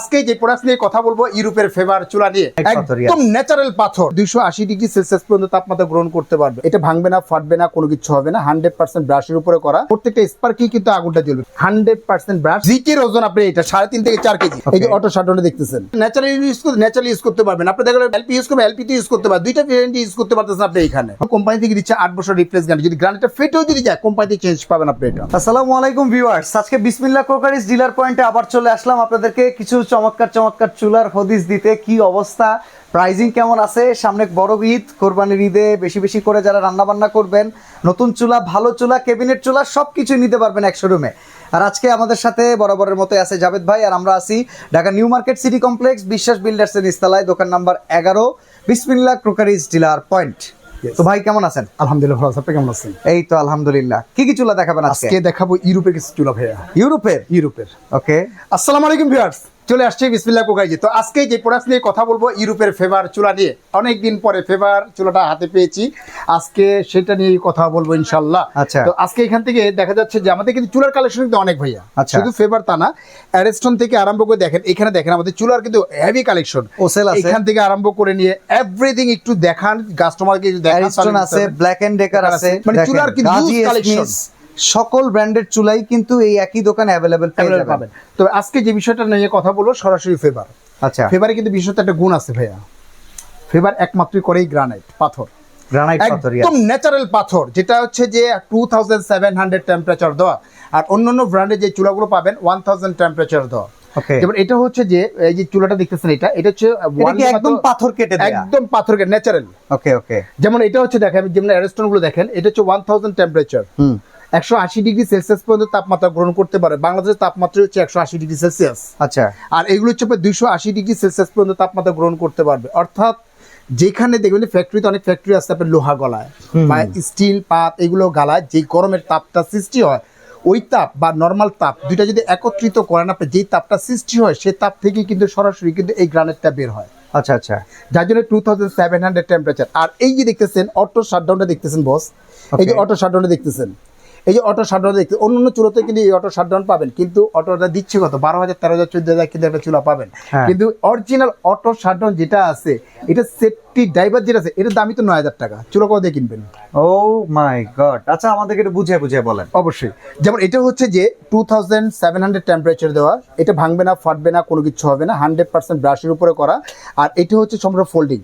আজকে যে প্রোডাক্ট নিয়ে কথা বলব ইউরোপের ফেভার চুলা নিয়ে। একদম ন্যাচারাল পাথর দুইশো আশি ডিগ্রি সেলসিয়াস পর্যন্ত তাপমাত্রা গ্রহণ করতে পারবে। এটা ভাঙবে না ফাটবে না কোনো কিছু হবে না। হান্ড্রেড পার্সেন্ট ব্রাশের উপরে করা। প্রত্যেকটা স্পার্কি কিন্তু আগুনটা জ্বলবে। হান্ড্রেড পার্সেন্ট ব্রাশ জিকের ওজন আপনি এটা সাড়ে তিন থেকে চার কেজি এই যে অটো শাটনে দেখতেছেন। ন্যাচারালি ইউজ করতে ন্যাচারালি ইউজ করতে পারবেন। আপনি দেখলেন এলপি ইউজ করবেন এলপি ইউজ করতে পারবেন। দুইটা ভেরিয়েন্ট ইউজ করতে পারতেছেন আপনি এখানে। কোম্পানি থেকে দিচ্ছে আট বছর রিপ্লেস গ্যারান্টি যদি গ্রান্ডটা ফেটেও যদি যায় কোম্পানি থেকে চেঞ্জ পাবেন আপনি এটা। আসসালামু আলাইকুম ভিউয়ার্স আজকে বিসমিল্লাহ ক্রোকারিজ ডিলার পয়েন্টে আবার চলে আসলাম আপনাদেরকে। কিছু চমৎকার চমৎকার চুলার হদিস দিতে কি অবস্থা? প্রাইজিং কেমন আছে? সামনে বড় ঈদ কোরবানির ঈদে বেশি বেশি করে যারা রান্না বান্না করবেন নতুন চুলা ভালো চুলা ক্যাবিনেট চুলা সবকিছু নিতে পারবেন এক শোরুমে আর আজকে আমাদের সাথে বরাবরের মতো আছে জাভেদ ভাই আর আমরা আছি Dhaka New Market City Complex Biswas Builders এর নিস্তালায় দোকান নাম্বার এগারো বিসমিল্লাহ ক্রোকারিজ ডিলার পয়েন্ট. তো ভাই কেমন আছেন? আলহামদুলিল্লাহ ভালো। আপনি কেমন আছেন? এই তো আলহামদুলিল্লাহ। কি কি চুলা দেখাবেন আজকে? আজকে দেখাবো ইউরোপের কিছু চুলা ভাইয়া। ইউরোপের? ইউরোপের। ওকে আসসালামু আলাইকুম ভিউয়ার্স। চলে আসছে বিসমিল্লাহ কোকাইজি তো আজকে যে প্রোডাক্ট নিয়ে কথা বলব ইউরোপের ফেভার চুলা নিয়ে অনেক দিন পরে ফেভার চুলাটা হাতে পেয়েছি আজকে সেটা নিয়ে কথা বলব ইনশাল্লাহ আচ্ছা। তো আজকে এখান থেকে দেখা যাচ্ছে যে আমাদের কিন্তু চুলার কালেকশন কিন্তু অনেক ভাইয়া আচ্ছা। শুধু ফেভার তা না অ্যারেস্টন থেকে আরম্ভ করে দেখেন এখানে দেখেন আমাদের চুলার কিন্তু হেভি কালেকশন ও, sell আছে। এখান থেকে আরম্ভ করে নিয়ে এভরিথিং একটু দেখান কাস্টমারকে দেখান আছে ব্ল্যাক এন্ড ডেকার আছে মানে চুলার কিন্তু। এসমিস, সকল ব্র্যান্ডের চুলাই কিন্তু এই একই দোকানে অ্যাভেলেবেল পেয়ে যাবেন। পাবেন। তো আজকে যে বিষয়টা নিয়ে কথা বলব সরাসরি ফেভার আচ্ছা। ফেভারে কিন্তু বিশেষত একটা গুণ আছে ভাইয়া। ফেভার একমাত্রই করেই গ্রানাইট পাথর। গ্রানাইট পাথর একদম ন্যাচারাল পাথর যেটা হচ্ছে যে two thousand seven hundred temperature দেওয়া। আর অন্যান্য ব্র্যান্ডে যে চুলাগুলো পাবেন ওয়ান থাউজেন্ড টেম্পারেচার দেওয়া। যেমন এটা হচ্ছে যে এই যে চুলাটা দেখতেছেন এটা এটা হচ্ছে একদম পাথর কেটে একদম পাথরকে ন্যাচারাল ওকে ওকে যেমন এটা হচ্ছে দেখেন যেমন অ্যারেস্টনগুলো দেখেন এটা হচ্ছে ওয়ান থাউজেন্ড টেম্পারেচার হুম। একশো আশি ডিগ্রি সেলসিয়াস পর্যন্ত তাপমাত্রা গ্রহণ করতে পারে। বাংলাদেশের তাপমাত্রা হচ্ছে একশো আশি ডিগ্রি সেলসিয়াস। আচ্ছা। আর এগুলো হচ্ছে দুইশো আশি ডিগ্রি সেলসিয়াস পর্যন্ত তাপমাত্রা গ্রহণ করতে পারবে। অর্থাৎ যেখানে দেখবেন ফ্যাক্টরিতে অনেক ফ্যাক্টরি আছে আপনার লোহা গলায় বা স্টিল পাত এগুলো গালায় যে গরমের তাপটা সৃষ্টি হয় ওই তাপ বা নর্মাল তাপ দুইটা যদি একত্রিত করেন আপনি যেই তাপটা সৃষ্টি হয় সেই তাপ থেকেই কিন্তু সরাসরি কিন্তু এই গ্রানেটটা বের হয়। আচ্ছা আচ্ছা। যার জন্য two thousand seven hundred temperature আর এই যে দেখতেছেন অটো শাটডাউনটা দেখতেছেন বস এই যে. অটো শাটডাউনটা দেখতেছেন। এই যে অটো শাটডাউন দেখতে অন্য অন্য চুলোতে কিন্তু এই অটো শাটডাউন পাবেন কিন্তু অটোটা দিচ্ছে কত? বারো হাজার তেরো হাজার চোদ্দ হাজার কিন্তু একটা চুলা পাবেন। হ্যাঁ। কিন্তু অরিজিনাল অটো শাটডাউন যেটা আছে এটা সেফটি ড্রাইভার যেটা আছে এটার দামই তো নয় হাজার টাকা। চুলো কত দিয়ে কিনবেন? ও মাই গড আচ্ছা আমাদেরকে একটু বুঝিয়ে বুঝিয়ে বলেন। অবশ্যই। যেমন এটা হচ্ছে যে two thousand seven hundred temperature দেওয়া এটা ভাঙবে না ফাটবে না কোনো কিছু হবে না হান্ড্রেড পার্সেন্ট ব্রাশের উপরে করা আর এটা হচ্ছে সম্পূর্ণ ফোল্ডিং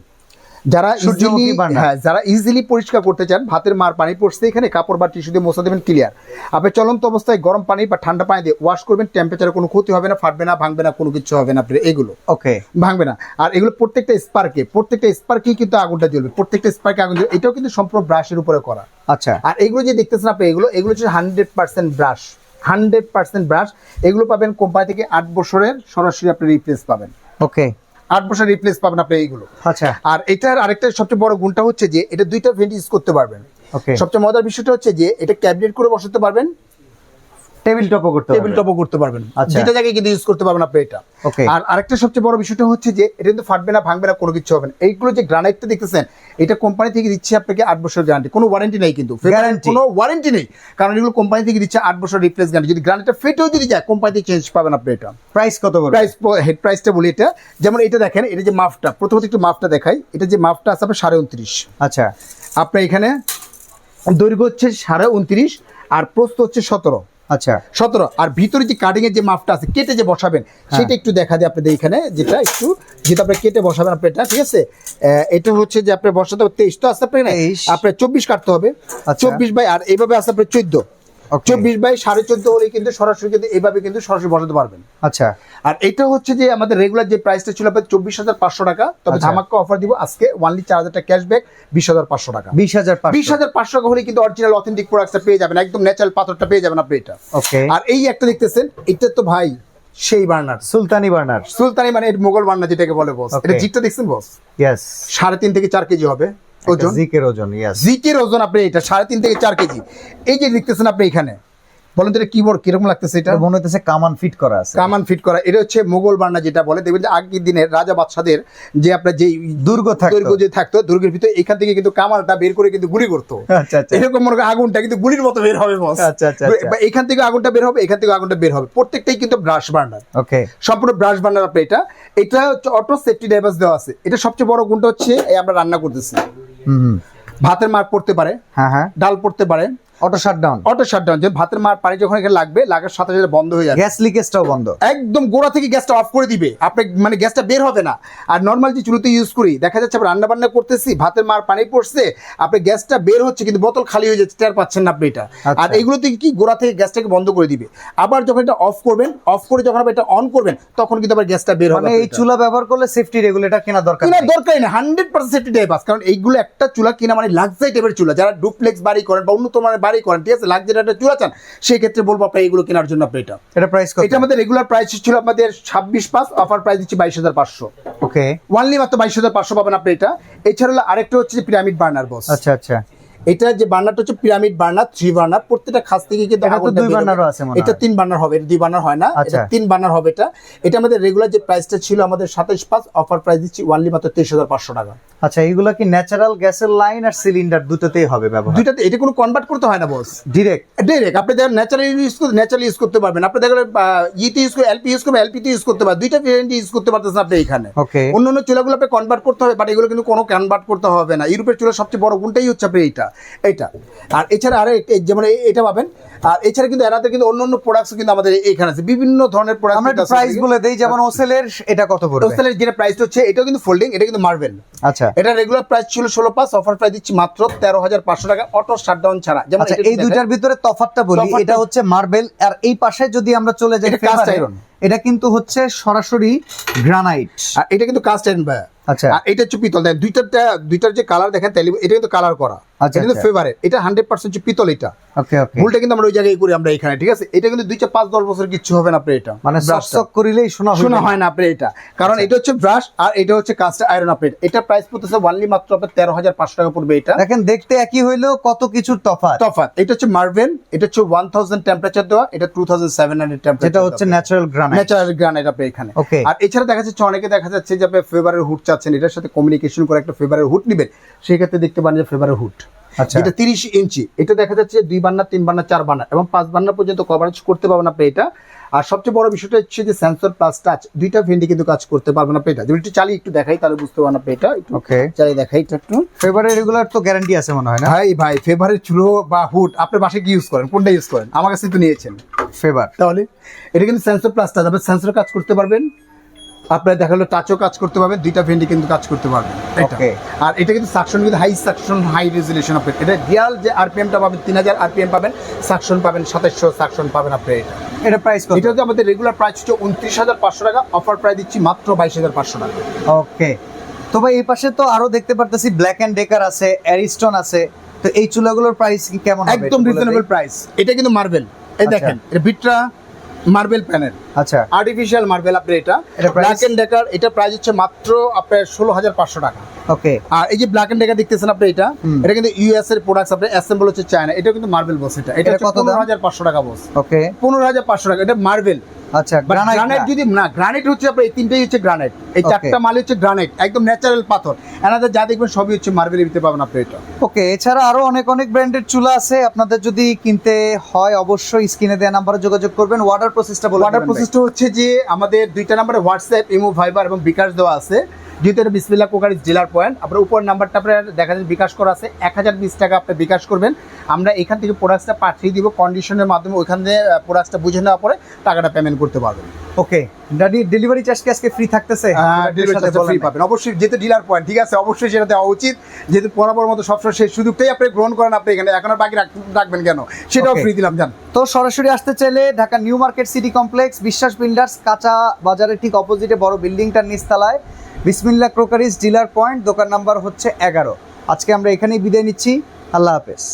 যারা ইজিলি হ্যাঁ যারা ইজিলি পরিষ্কার করতে চান ভাতের মার পানি পড়ছে এখানে কাপড় বা টিস্যু দিয়ে মোছা দেবেন ক্লিয়ার আপনি চলন্ত অবস্থায় গরম পানি বা ঠান্ডা পানি দিয়ে ওয়াশ করবেন টেম্পারেচারে কোনো ক্ষতি হবে না ফাটবে না ভাঙবে না কোনো কিছু হবে না আপনার এগুলো। ওকে ভাঙবে না। আর এগুলো প্রত্যেকটা স্পার্কে প্রত্যেকটা স্পার্কেই কিন্তু আগুনটা জ্বলবে। প্রত্যেকটা স্পার্কে আগুন জ্বলবে। এটাও কিন্তু সম্পূর্ণ ব্রাশের উপরে করা। আচ্ছা। আর এগুলো যে দেখতেছেন আপনি এগুলো এগুলো হচ্ছে hundred percent brush hundred percent brush এগুলো পাবেন কোম্পানি থেকে আট বছরের সরাসরি আপনি রিপ্লেস পাবেন। ওকে আট বছর রিপ্লেস পাবেন আপনি এইগুলো। আচ্ছা। আর এটার আরেকটা সবচেয়ে বড় গুণটা হচ্ছে যে এটা দুইটা ভেন্ট ইউজ করতে পারবেন। ওকে সবচেয়ে মজার বিষয়টা হচ্ছে যে এটা ক্যাবিনেট করে বসাতে পারবেন টেবিল টপও করতে টেবিল। টপও করতে পারবেন। আচ্ছা। দুইটা জায়গায় কিন্তু ইউজ করতে পারবেন আপনি এটা। Okay. আর আরেকটা সবচেয়ে বড় বিষয়টা হচ্ছে যে এটা কিন্তু ফাটবে না ভাঙবে না কোনো কিছু হবে না। এইগুলো যে গ্রানাইটটা দেখতেছেন এটা কোম্পানি থেকে দিচ্ছে আপনাকে আট বছর গ্যারান্টি কোনো ওয়ারেন্টি নেই কিন্তু। Guarantee? কোনো ওয়ারেন্টি নেই। কারণ এগুলো কোম্পানি থেকে দিচ্ছে আট বছর রিপ্লেস গ্যারান্টি যদি গ্রানাইটটা ফেটেও যদি যায় কোম্পানি থেকে চেঞ্জ পাবেন আপনি এটা। প্রাইস কত প্রাইস হেড প্রাইসটা বলি এটা। যেমন এটা দেখেন এটা যে মাফটা প্রথমত একটু মাফটা দেখাই। এটা যে মাফটা আছে আপনার সাড়ে উনত্রিশ। আচ্ছা। আপনার এখানে দৈর্ঘ্য হচ্ছে সাড়ে উনত্রিশ আর প্রস্থ হচ্ছে সতেরো। আচ্ছা সতেরো আর ভিতরে যে কাটিং এর যে মাপটা আছে কেটে যে বসাবেন সেটা একটু দেখা যায় আপনাদের এখানে যেটা একটু যেটা আপনি কেটে বসাবেন আপনি এটা ঠিক আছে আহ, এটা হচ্ছে যে আপনার বসাতে হবে তেইশ তো আছে আপনার এখানে? 23 আপনার চব্বিশ কাটতে হবে আচ্ছা। চব্বিশ বাই আর এইভাবে আসতে আপনার চোদ্দ. চব্বিশ বাই সাড়ে চোদ্দ হলে কিন্তু সরাসরি কিন্তু এইভাবে কিন্তু সরাসরি বসাতে পারবেন। আচ্ছা। আর এটা হচ্ছে যে আমাদের রেগুলার যে প্রাইসটা ছিল আপনার চব্বিশ হাজার পাঁচশো টাকা তবে আচ্ছা। ধামাক্কা অফার দিব আজকে ওয়ানলি চার হাজার টাকা ক্যাশব্যাক বিশ হাজার পাঁচশো টাকা। বিশ হাজার বিশ হাজার পাঁচশো টাকা হলে কিন্তু অরিজিনাল অথেন্টিক প্রোডাক্টটা পেয়ে যাবেন একদম ন্যাচারাল পাথরটা পেয়ে যাবেন আপনি এটা। ওকে আর এই একটা দেখতেছেন এটা তো ভাই সেই বার্নার। সুলতানি বার্নার। সুলতানি মানে মোগল বার্নার যেটাকে বলে বস এটা জিকটা দেখছেন বস ইয়েস সাড়ে তিন থেকে চার কেজি হবে। ওজন? জিকের ওজন ইয়েস জিকের ওজন আপনি এটা সাড়ে তিন থেকে চার কেজি। এই যে দেখতেছেন আপনি এখানে বলেন তো কীরকম লাগতেছে এটা? মনে কামান ফিট করা আছে। কামান ফিট করা এটা হচ্ছে মোগল বান্না যেটা বলে। দেখবেন যে আগের দিনের রাজা বাদশাদের যে আপনার যে দুর্গ থাকতো। দুর্গ যে থাকতো দুর্গের ভিতরে এখান থেকে কিন্তু কামালটা বের করে কিন্তু গুলি করতো। আচ্ছা আচ্ছা। এরকম মনে আগুনটা কিন্তু গুলির মতো বের হবে আচ্ছা, আচ্ছা, আচ্ছা। এখান থেকে আগুনটা বের হবে এখান থেকে আগুনটা বের হবে। প্রত্যেকটাই কিন্তু ব্রাশ বার্নার ওকে সম্পূর্ণ ব্রাশ বার্নার আপনি এটা। এটা হচ্ছে অটো সেফটি ড্রাইভার্স দেওয়া আছে। এটা সবচেয়ে বড় গুণটা হচ্ছে এই আমরা রান্না করতেছি। ভাতের মার পড়তে পারে হ্যাঁ হ্যাঁ। ডাল পড়তে পারে। অটো শাটডাউন অটো শাটডাউন যে ভাতের মার পানি যখন এখানে লাগবে লাগার সাথে সাথে বন্ধ হয়ে যাবে। গ্যাস লিকেজটাও বন্ধ। একদম গোড়া থেকে গ্যাসটা অফ করে দিবে। আপনি মানে গ্যাসটা বের হবে না। আর নর্মাল যে চুলোতে ইউজ করি দেখা যাচ্ছে আমরা রান্না বান্না করতেছি ভাতের মার পানি পড়ছে আপনি গ্যাসটা বের হচ্ছে কিন্তু বোতল খালি হয়ে যাচ্ছে টের পাচ্ছেন না আপনি এটা। আচ্ছা। আর এইগুলো থেকে কি গোড়া থেকে গ্যাসটাকে বন্ধ করে দিবে? আবার যখন এটা অফ করবেন অফ করে যখন আপনি এটা অন করবেন তখন কিন্তু আবার গ্যাসটা বের হবে মানে এই চুলা ব্যবহার করলে সেফটি রেগুলেটর কেনা দরকার কিনা নেই। দরকারই না হান্ড্রেড পার্সেন্ট সেফটি ড্রাইভার্স কারণ এইগুলো একটা চুলা কিনা মানে লাক্সারি টাইপের চুলা। যারা ডুপ্লেক্স বাড়ি করেন বা উন্নত মানের বাড়ি করেন ঠিক আছে? লাক্সারি একটা চুলা চান সেই ক্ষেত্রে বলব আপনার এগুলো কেনার জন্য আপনি এটা এটা প্রাইস কত? এটা আমাদের রেগুলার প্রাইস ছিল আমাদের ছাব্বিশ পাঁচ অফার প্রাইস দিচ্ছি বাইশ হাজার পাঁচশো। ওকে ওয়ানলি মাত্র বাইশ হাজার পাঁচশো পাবেন আপনি এটা এছাড়া হলো আরেকটা হচ্ছে পিরামিড বার্নার বস আচ্ছা আচ্ছা। এটা যে বার্নারটা হচ্ছে পিরামিড বার্নার থ্রি বার্নার প্রত্যেকটা খাস থেকে কিন্তু এটা দুই বের বার্নারও আছে মনে এটা তিন বার্নার হবে এটা দুই বার্নার হয় না আচ্ছা। এটা তিন বার্নার হবে এটা। এটা আমাদের রেগুলার যে প্রাইসটা ছিল আমাদের সাতাইশ পাঁচ অফার প্রাইস দিচ্ছি ওয়ানলি মাত্র তেইশ হাজার পাঁচশো টাকা। আচ্ছা এইগুলা কি ন্যাচারাল গ্যাসের লাইন আর সিলিন্ডার দুটোতেই হবে ব্যবহার? দুইটাতে এটা কোনো কনভার্ট করতে হয় না বস ডিরেক্ট ডাইরেক্ট আপনি দেখেন ন্যাচারালি ইউজ করতে ন্যাচারালি ইউজ করতে পারবেন। আপনি দেখেন ইতে ইউজ করে এলপি ইউজ করবেন এলপিতে ইউজ করতে পারবেন। দুইটা ভেরিয়েন্ট ইউজ করতে পারতেছেন আপনি এখানে। ওকে অন্য অন্য চুলাগুলো আপনি কনভার্ট করতে হবে বাট এগুলো কিন্তু কোনো কনভার্ট করতে হবে না। ইউরোপের চুলা সবচেয়ে বড় গুণটাই হচ্ছে আপনি এইটা? এইটা। আর এছাড়া আরে যেমন এটা পাবেন। আর এছাড়া কিন্তু এরাতে কিন্তু অন্য অন্য প্রোডাক্টস কিন্তু আমাদের এখানে আছে। বিভিন্ন ধরনের প্রোডাক্ট আমরা প্রাইস বলে দেই যেমন ওসেলের এটা কত পড়বে? হোস্টেলের যেটা প্রাইস হচ্ছে এটাও কিন্তু ফোল্ডিং এটা কিন্তু মার্বেল আচ্ছা। এটা রেগুলার প্রাইস ছিল ষোলো পাঁচ অফার প্রাইস দিচ্ছি মাত্র তেরো হাজার পাঁচশো টাকা। অটো শাটডাউন ছাড়া। যেমন আচ্ছা এই দুইটার ভিতরে তফাৎটা বলি। এটা হচ্ছে মার্বেল আর এই পাশে যদি আমরা চলে যাই এটা cast ফেভারে, এটা কিন্তু হচ্ছে সরাসরি গ্রানাইট আর এটা কিন্তু কাস্ট আয়রন ভাই আচ্ছা। আর এটা হচ্ছে পিতল। দুইটার দুইটার যে কালার দেখেন এটা কিন্তু কালার করা। আচ্ছা, কিন্তু আচ্ছা। ফেভারেট এটা হান্ড্রেড পার্সেন্ট পিতল এটা। ওকে ওকে ভুলটা কিন্তু আমরা ওই জায়গায় করি আমরা এখানে ঠিক আছে? এটা কিন্তু দুই চার পাঁচ দশ বছর কিচ্ছু হবে না আপনি এটা। মানে ব্রাশটা। চকচক শোনা শোনা শোনা হয় না আপনি এটা। কারণ এটা হচ্ছে ব্রাশ আর এটা হচ্ছে কাস্ট আয়রন আপনি এটা। প্রাইস পড়তেছে ওয়ানলি মাত্র আপনার তেরো হাজার পাঁচশো টাকা পড়বে এটা। দেখেন দেখতে একই হইলেও কত কিছুর তফাৎ? তফাৎ। এটা হচ্ছে মার্বেল এটা হচ্ছে ওয়ান থাউজেন্ড টেম্পারেচার দেওয়া এটা two thousand seven hundred temperature হচ্ছে ন্যাচারাল গ্রানাইট ন্যাচারাল গ্রানাইট আপনি এখানে. আর এছাড়া দেখা যাচ্ছে অনেকে দেখা যাচ্ছে যে আপনি ফেভারের হুড চাচ্ছেন। এটার সাথে কমিউনিকেশন করে একটা ফেভারের হুড নেবেন। সেই ক্ষেত্রে দেখতে পান যে ফেভারের হুড আচ্ছা। এটা তিরিশ ইঞ্চি। এটা দেখা যাচ্ছে দুই বান্নার তিন বান্নার চার বান্নার এবং পাঁচ বান্নার পর্যন্ত কভারেজ করতে পারবেন আপনি এটা। আর সবচেয়ে বড় বিষয়টা হচ্ছে যে সেন্সর প্লাস টাচ দুইটা ভেন্ডি কিন্তু কাজ করতে পারবেন আপনি এটা। যদি একটু চালিয়ে একটু দেখাই তাহলে বুঝতে পারবেন আপনি এটা। ওকে চালিয়ে দেখাই এটা একটু। ফেভারে রেগুলার তো গ্যারান্টি আছে মনে হয় না? ভাই ভাই ফেভারের চুলো বা হুড আপনার বাসায় কি ইউজ করেন? কোনটা ইউজ করেন? আমার কাছে তো নিয়েছেন। ফেভার তাহলে এটা কিন্তু সেন্সর প্লাস টাচ আপনি সেন্সর কাজ করতে পারবেন। আপনার দেখা গেলো টাচও কাজ করতে পারবেন দুইটা ভেন্ডি কিন্তু কাজ করতে পারবেন আর এটা কিন্তু সাকশন কিন্তু হাই সাকশন হাই রেজুলেশন আপনি এটা রিয়াল যে আরপিএমটা পাবেন তিন হাজার আরপিএম পাবেন সাকশন পাবেন সাতাশশো সাকশন পাবেন আপনি এটা। এটা প্রাইস এটা হচ্ছে আমাদের রেগুলার প্রাইস হচ্ছে উনত্রিশ হাজার পাঁচশো টাকা অফার প্রাইস দিচ্ছি মাত্র বাইশ হাজার পাঁচশো টাকা। ওকে তো ভাই এই পাশে তো আরও দেখতে পারতেছি ব্ল্যাক এন্ড ডেকার আছে অ্যারিস্টন আছে। তো এই চুলাগুলোর প্রাইস কি কেমন একদম রিজনেবল প্রাইস এটা কিন্তু মার্বেল এই আচ্ছা। দেখেন এটা বিট্রা মার্বেল প্যানেল আচ্ছা। আর্টিফিশিয়াল মার্বেল আপনি এটা? ব্ল্যাক এন্ড ডেকার এটা প্রাইস হচ্ছে মাত্র আপনার ষোলো হাজার পাঁচশো টাকা। ওকে আর এই যে ব্ল্যাক এন্ড ডেকার দেখতেছেন আপনি এটা এটা কিন্তু ইউএস এর প্রোডাক্টস আপনি অ্যাসেম্বল হচ্ছে চায়না এটা কিন্তু মার্বেল বস এটা। এটা কত পনেরো হাজার পাঁচশো টাকা বস ওকে পনেরো হাজার পাঁচশো টাকা। এটা মার্বেল আচ্ছা গ্রানাইট যদি না গ্রানাইট হচ্ছে আপনার এই তিনটেই হচ্ছে গ্রানাইট এই চারটা মাল হচ্ছে গ্রানাইট একদম ন্যাচারাল পাথর। এনাদের যা দেখবেন সবই হচ্ছে মার্বেলের ভিতরে পাবেন আপনি এটা। ওকে এছাড়া আরও অনেক অনেক ব্র্যান্ডের চুলা আছে। আপনাদের যদি কিনতে হয় অবশ্যই স্ক্রিনে দেওয়া নাম্বারে যোগাযোগ করবেন। ওয়াটার প্রসেসটা বলে ওয়াটার দিবেন প্রসেসটা হচ্ছে যে আমাদের দুইটা নাম্বারে হোয়াটসঅ্যাপ ইমো ভাইবার এবং বিকাশ দেওয়া আছে। যেহেতু এটা বিসমিল্লা কোকারিজ জেলার পয়েন্ট। আপনার উপর নাম্বারটা আপনার দেখা যাচ্ছে বিকাশ করা আছে। এক হাজার বিশ টাকা আপনি বিকাশ করবেন। আমরা এখান থেকে প্রোডাক্টটা পাঠিয়ে দিব কন্ডিশনের মাধ্যমে ওইখান থেকে প্রোডাক্টটা বুঝে নেওয়ার পরে টাকাটা পেমেন্ট করতে পারবেন। ওকে ডাডি ডেলিভারি চার্জ কি আজকে ফ্রি থাকতেছে? ফ্রি পাবেন। অবশ্যই যেহেতু ডিলার পয়েন্ট ঠিক আছে? অবশ্যই সেটা দেওয়া উচিত। যেহেতু বরাবর মতো সবসময় সেই সুযোগটাই আপনি গ্রহণ করেন আপনি এখানে। এখন আর বাকি রাখবেন কেন? সেটাও ফ্রি দিলাম জান। তো সরাসরি আসতে চাইলে Dhaka New Market City Complex Biswas Builders কাঁচা বাজারের ঠিক অপোজিটে বড় বিল্ডিংটার নিচতলায় বিসমিল্লা ক্রোকারিজ ডিলার পয়েন্ট, দোকান নাম্বার হচ্ছে এগারো। আজকে আমরা এখানেই বিদায় নিচ্ছি। আল্লাহ হাফেজ।